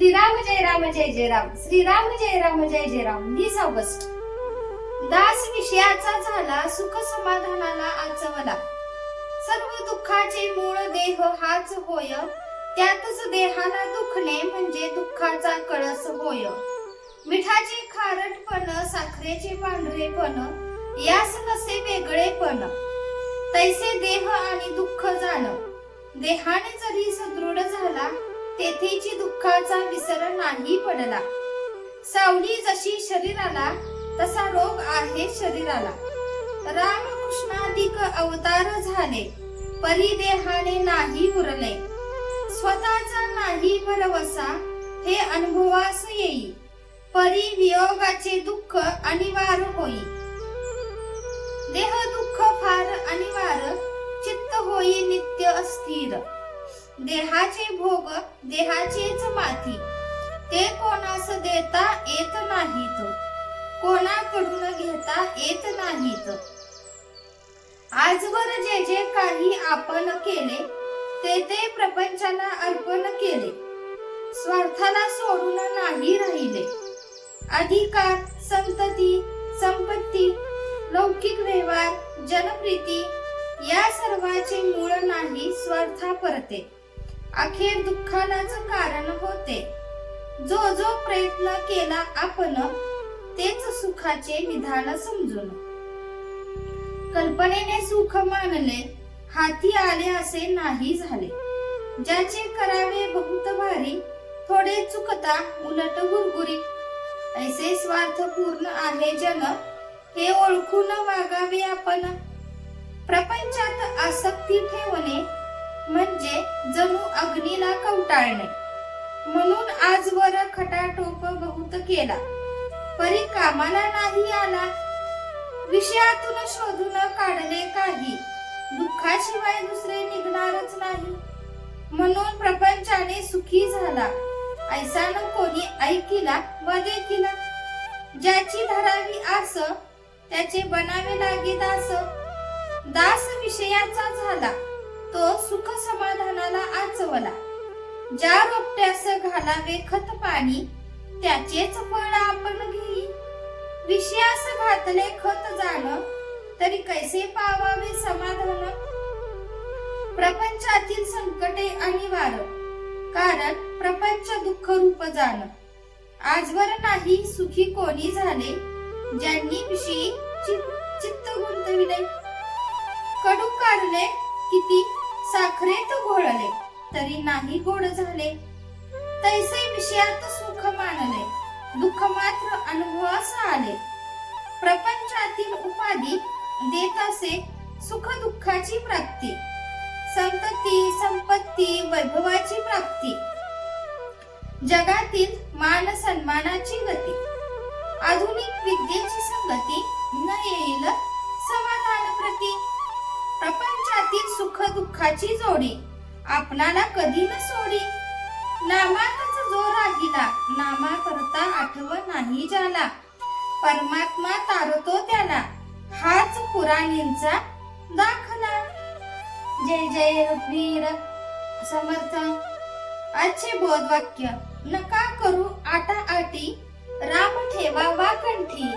श्रीराम जय राम जय जय राम. श्रीराम जय राम जय जय राम. वीस ऑगस्ट. दास विषयाचा झाला सुख समाधानाला आचवला. सर्व दुःखाचे मूळ देह हाच होय. त्यातच देहाला दुखणे म्हणजे दुःखाचा कळस होय. मिठाचे खारटपण साखरेचे पांढरेपण यास नसे वेगळेपण तैसे देह आणि दुःख जाण. देहाने जरी सदृढ झाला तेथेची दुःखाचा विसर नाही पडला. सावली जशी शरीराला तसा रोग आहे शरीराला. रामकृष्णाधिक अवतार झाले परी देहाने नाही उरले. स्वतःचा नाही भरवसा हे अनुभवास येई. परी वियोगाचे दुःख अनिवार्य होई. देह दुःख फार अनिवार्य चित्त होई नित्य अस्थिर. देहाचे भोग देहाचेच माती. ते कोणास देता येत नाहीत. कोणाकडून घेता येत नाहीत. आजवर जे जे काही आपण केले ते ते प्रपंचाला अर्पण केले. स्वार्थाला सोडून नाही राहिले. अधिकार संतती संपत्ती लौकिक व्यवहार जनप्रीती या सर्वाचे मूळ नाही स्वार्था परते. अखेर दुःखालाच कारण होते. जो जो प्रयत्न केला आपण तेच सुखाचे निधान समजून. कल्पनेने सुख मानले हाती आले असे नाही झाले. ज्याचे करावे बहुत भारी थोडे चुकता उलट गुरगुरी. ऐसे स्वार्थपूर्ण आहे जन हे ओळखून वागावे आपण. प्रपंचात आसक्ती ठेवणे म्हणजे जणू अग्नीला कवटाळणे म्हणून आजवर खटाटोप बहुत केला. परी कामाला नाही आला. विषयातून शोधून काढले काही. दुःखाशिवाय दुसरे निघणारच नाही. म्हणून प्रपंचाने सुखी झाला. ऐसा न कोणी ऐकिला व देखिला. ज्याची धरावी आस त्याचे बनावे लागे दास. दास विषयाचा झाला. तो सुख समाधानाला आचवला. ज्या रोपट्यास घालावे खत पाणी त्याचेच फळ आपण घेई. विषयास घातले खत जाण तरी कैसे पावावे समाधान? प्रपंचातील संकटे अनिवार्य कारण प्रपंच दुःख रूप जाण. आजवर नाही सुखी कोणी झाले ज्यांनी विषयी चित्त गुंतविले. कडू कारले किती साखरेत घोळले तरी नाही गोड झाले. तैसे विषयात सुख मानले दुःख मात्र अनुभवास आले. प्रपंचातील उपाधी देत असे सुख दुःखाची प्राप्ती संतती संपत्ती वैभवाची प्राप्ती. जगातील मान सन्मानाची गती आधुनिक विद्येची संगती न येईल सुखाची जोडी. आपणाला कधी न सोडी. नामातच जो राहिला नामा करता आठव नाही ज्याला. परमात्मा तारतो त्याला हाच पुराणींचा दाखला. जय जय वीर समर्थ. आजचे बोधवाक्य नका करू आटा आटी राम ठेवा वा कंठी.